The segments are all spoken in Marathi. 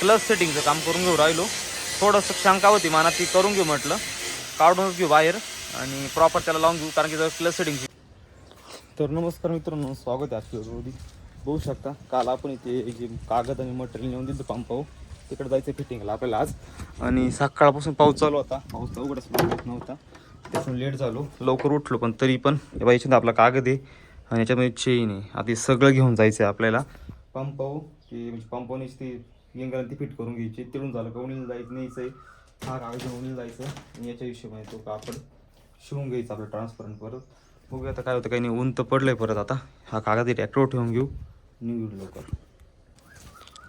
क्लच सेटिंगचं काम करून घेऊ राहिलो. थोडंसं शंका होती मला ती करून घेऊ म्हटलं. काढूनच घेऊ बाहेर आणि प्रॉपर त्याला लावून घेऊ कारण की जर क्लच सेटिंग तर नमस्कार मित्रांनो स्वागत आहे आजच्या बघू शकता काल आपण इथे जे कागद आणि मटेरियल नेऊन दिलं पंपाव तिकडे जायचं फिटिंगला आपल्याला आज. आणि सकाळपासून पाऊस चालू होता. पाऊस तर उघडच नव्हता. त्यातून लेट झालो. लवकर उठलो पण तरी पण याच्यात आपला कागद आहे. आणि याच्यामध्ये चेन आहे. आधी सगळं घेऊन जायचं आहे आपल्याला पंपाव ते म्हणजे पंपावनीच ती यंगाला ती फिट करून घ्यायची. तिळून झालं का कवणीला जायचं न्यायचं आहे हा कागद घेऊन जायचं. आणि याच्या हिशोबाने तो कापड शिवून घ्यायचा आपलं ट्रान्सपरंट परत. बघूया आता काय होतं काही नाही. ऊन तर पडलंय परत आता. हा कागद ट्रॅक्टरवर ठेवून घेऊ. निघू लवकर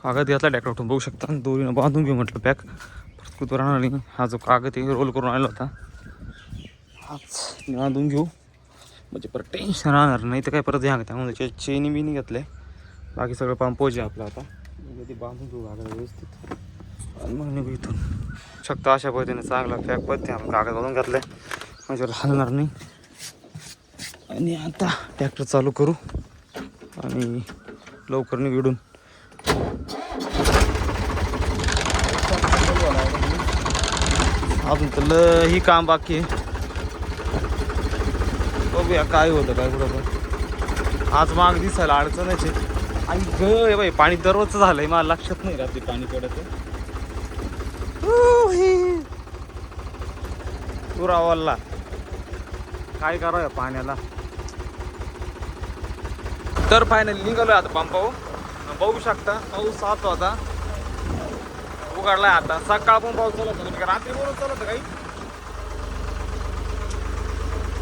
कागद घेतला ट्रॅक्टर ठेवून बघू शकता. दोरीनं बांधून घेऊ म्हटलं पॅक परत कुठं राहणार नाही. हा जो कागद आहे रोल करून आला होता. हाच बांधून घेऊ. म्हणजे परत टेन्शन राहणार नाही. तर काय परत घ्या त्यामुळे चेनी बिनी घेतले. बाकी सगळं पंपोज आहे आपलं आता. ते बांधून घेऊ कागद व्यवस्थित. आणि मग निघू इथून. शकता अशा पद्धतीने चांगला पॅक पद्धती आपण कागद बांधून आहे म्हणजे हलणार नाही. आणि आता ट्रॅक्टर चालू करू. आणि लवकर निघडून अजून तर ही काम बाकी आहे. बघूया काय होतं काय कुठं आज माग दिसायला अडचणच आहे. आणि ग बाई पाणी दररोजचं झालंय मला लक्षात नाही रात्री पाणी पडत पुरावाला काय करावं पाण्याला? तर फायनली निघालोय आता पंपावर बघू शकता पाऊस सात होता उघडलाय आता. सकाळ पण पाऊस चालत होता. रात्री बरोबर चालत काही.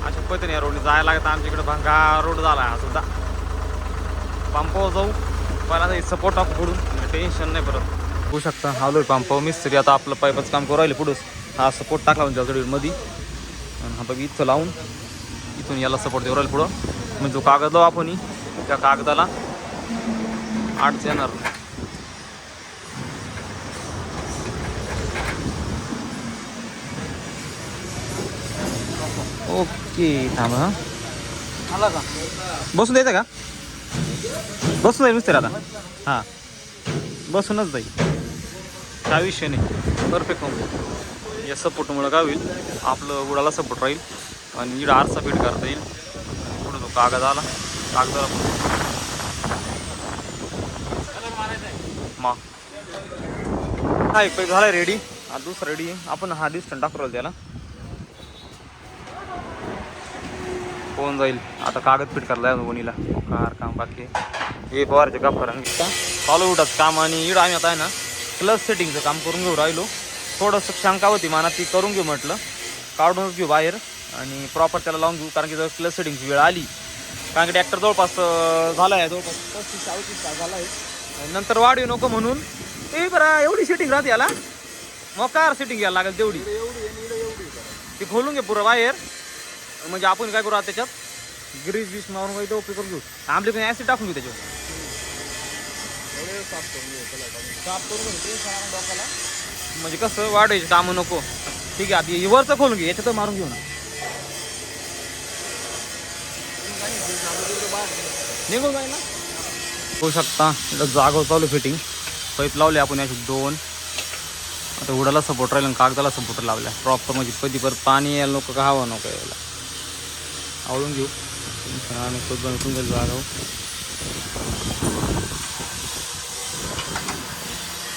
अशा पद्धतीने या रोडने जायला लागत. आमच्या इकडे भंगा रोड झाला हा सुद्धा. पंपावर जाऊ. पहिला सपोर्ट टाकू पुढून टेन्शन नाही परत. होऊ शकता. आलोय पंपावर मिस्त्री आता आपलं पाईपाचं काम करू राहिले पुढंच. हा सपोर्ट टाकला म्हणजे ऑलरेडी मध्ये आणि हा बघ इथं लावून इथून याला सपोर्ट देऊ राहील पुढं. म्हणजे जो कागद लावू आपण त्या कागदाला आठच येणार ओके थांब हा. आला का? बसून द्यायचं का? बसून जाईल मिस्त्री आता. हां. बसूनच जाईल. काय विषय नाही. परफेक्ट होऊन या सपोर्टमुळं काय होईल? आपलं उडाला सपोर्ट राहील आणि इकडं आरसा फिट करता येईल. आणि तो कागद आला. कागदाला मा. मग हा एक पैक झाला रेडी हा दुसरा रेडी आपण हा डिस्टन्स टाकू त्याला. होऊन जाईल? आता कागद फिट करायला वणीला. कार काम बाकी हे पवारचे का? करा चालू उठाच काम आणि इड आम्ही आता आहे ना क्लच सेटिंगचं काम करून घेऊ राहिलो. थोडंसं शंका होती मनात ती करून घेऊ म्हटलं. काढूनच घेऊ बाहेर आणि प्रॉपर त्याला लावून घेऊ कारण की जर क्लच सेटिंगची वेळ आली. कारण की ट्रॅक्टर जवळपास झाला आहे जवळपास पस्तीस तास झाला आहे नंतर वाढ येऊ नको म्हणून. ते बरं एवढी सेटिंग राहते याला. मग कार सेटिंग घ्यायला लागेल तेवढी. ती खोलून घे पुरं बाहेर. म्हणजे आपण काय करू आता त्याच्यात? ग्रीस बीस मारून काही ओके करून घेऊ. आमले पण ऍसिड टाकून घेऊ त्याच्यावर. म्हणजे कसं वाढायचं कामं नको. ठीक आहे आधी हे वरचं खोलून घे याच्यात मारून घेऊ ना. निघून जाईल ना? होऊ शकता. इथं जागो चालू फिटिंग पाईप लावले आपण याचे दोन. आता उडाला सपोर्ट राहिला आणि कागदाला सपोर्ट लावला. प्रॉपर म्हणजे कधी परत पाणी यायला नको का हवा नको यायला. आवडून घेऊ आणि खूप बनवून जाईल जागा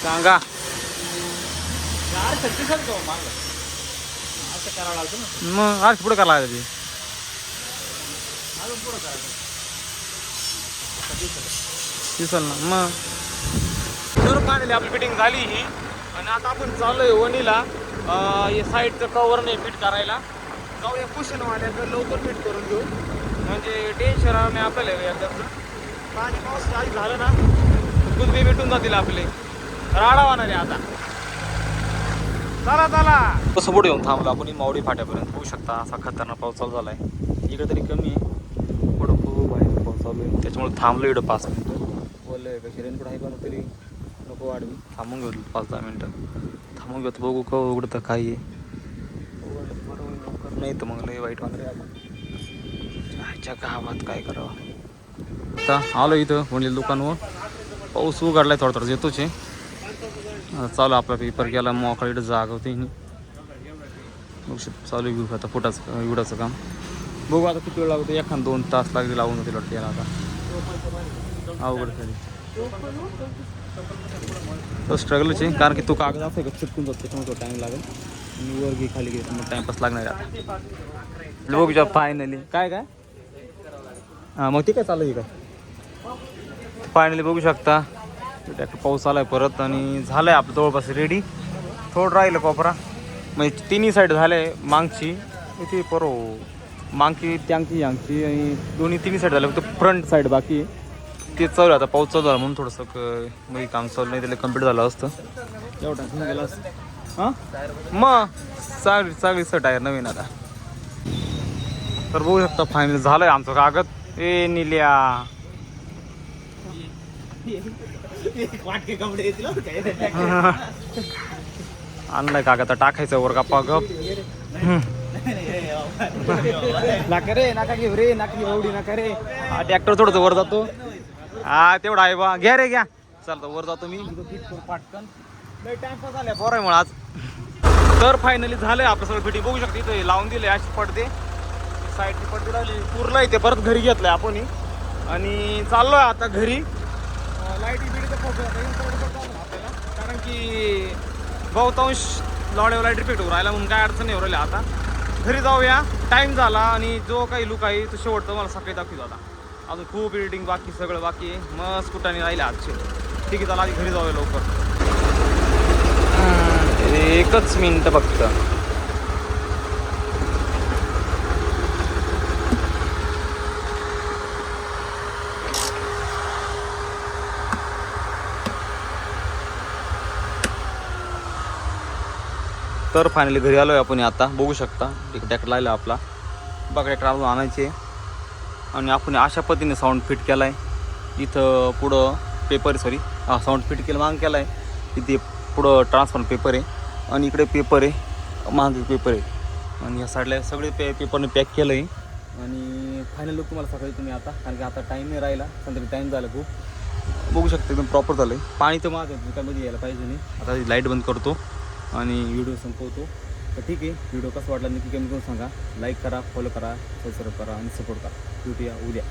सांगा मग आज पुढे करायला लागेल दिसल ना मग तर पाणी आपली फिटिंग झाली ही आणि आता आपण चाललोय वणीला अं, हे साईडचं कवर नाही फिट करायला जाऊया कुशनवाल्याकडे लवकर फिट करून घेऊ. म्हणजे टेन्शन आणि आपल्याला एकदाचं. पाणी पाऊस आधी झालं ना कुदबी भेटून जातील आपले. राडा होणार आहे आता. चला चला. कसं पुढे येऊन थांबलो. आपण मावडी फाट्यापर्यंत होऊ शकता. असा खतरनाक पाऊस चालू आहे इकडे तरी कमी आहे. पुढं खूप आहे पाऊस चालू आहे. त्याच्यामुळे थांबलो इकडं पाच मिनिटं. बोललं कशी रेनकोट आहे पण तरी नको वाढवी. थांबून घेऊ पाच दहा मिनटं. थांबून घेऊ बघू का उघडतं काही आहे उघडलं तर बरं होईल लवकर. नाही तर मग लय वाईट होणार आजच्या गावात काय करावं? आता आलो इथं म्हणले दुकानवर. पाऊस उघडलाय थोडा थोडा येतोच आहे. चालू आपला पेपर गेला मोकळीकडे जागा होती. चालू आहे घेऊ आता फुटाचं एवढाचं काम. बघू आता किती वेळ लागतो एखादा दोन तास लागले लावून होते वाटतं याला आता. अवघड झाली स्ट्रगलच आहे कारण की तो कागद असं आहे का चिटकून जातो त्याच्यामुळे तो टाईम लागेल. वर घे खाली घे मग टाईमपास लागणार आहे आता. बघू शकतो फायनली काय काय? हां मग ती काय चालू आहे काय फायनली बघू शकता. ट्रॅक्टर पाऊस आलाय परत आणि झालंय आपलं जवळपास रेडी थोडं राहिलं कोपरा. म्हणजे तिन्ही साईड झाले मागची. इथे परो मागची त्यांची यांची आणि दोन्ही तिन्ही साईड झाले. फक्त फ्रंट साईड बाकी आहे. ते चालू आहे आता. पाऊस चालू झाला म्हणून थोडंसं क- म्हणजे काम चालू नाही त्याला कंप्लीट झालं असतं. एवढा गेला असतं. हां? मग चांगली चांगली सर टायर नवीन आता. तर बघू शकता फायनल झालंय आमचं कागद. ए निल्या. आणलाय कागद आता टाकायचं वर गप्पा गप. नाका रे नाका घेऊ रे नाका एवढी नका रे. हा ट्रॅक्टर थोडंसं वर जातो. हा तेवढा आहे बा. घ्या रे घ्या. चालतं वर जातो मी. पाटकन लय टाइमपास झालाय बरं आहे मला आज. तर फायनली झालंय आपलं सगळं फिटिंग बघू शकते इथे लावून दिले अशी पडदे. साईडची पडदे राहिली पुरला इथे परत घरी घेतलंय आपण आणि चाललोय आता घरी. लाईटी बिडीचा फोटो आपल्याला. कारण की बहुतांश लॉडेवर लाइट रिपीट होऊ राहिला म्हणून काय अडचण नाही राहिली आता. घरी जाऊया. टाईम झाला आणि जो काही लुक आहे तो शेवटचा मला सकाळी दाखवतो आता. अजून खूप एडिटिंग बाकी सगळं बाकी मस्त कुठाने राहिले आजचे. ठीक आहे चला आधी घरी जाऊया लवकर. एकच मिनिट फक्त. तर फायनली घरी आलोय आपण आता. बघू शकता. एक ट्रॅक्टर लायला आपला. बघा ट्रॅक्टर आपण आणायचे. आणि आपण अशा पद्धतीने साऊंड फिट केला आहे इथं पुढं पेपर सॉरी हा साऊंड फिट केलं मागं केला आहे इथे पुढं ट्रान्सफर पेपर आहे. आणि इकडे पेपर आहे मागे पेपर आहे. आणि या साईडला सगळे पे पेपरने पॅक केलं आहे आणि फायनल लुक तुम्हाला सकाळी तुम्ही आता कारण की आता टाईम नाही राहिला संध्याकाळी टाईम झाला खूप. बघू शकता एकदम प्रॉपर झालं आहे पाणी तर माझं दुकानमध्ये यायला पाहिजे नाही. आता लाइट बंद करतो आणि व्हिडिओ संपवतो. तर ठीक आहे व्हिडिओ कसा वाटला नक्की कमी करून सांगा. लाईक करा फॉलो करा सबस्क्राईब करा आणि सपोर्ट करा. भेटूया उद्या.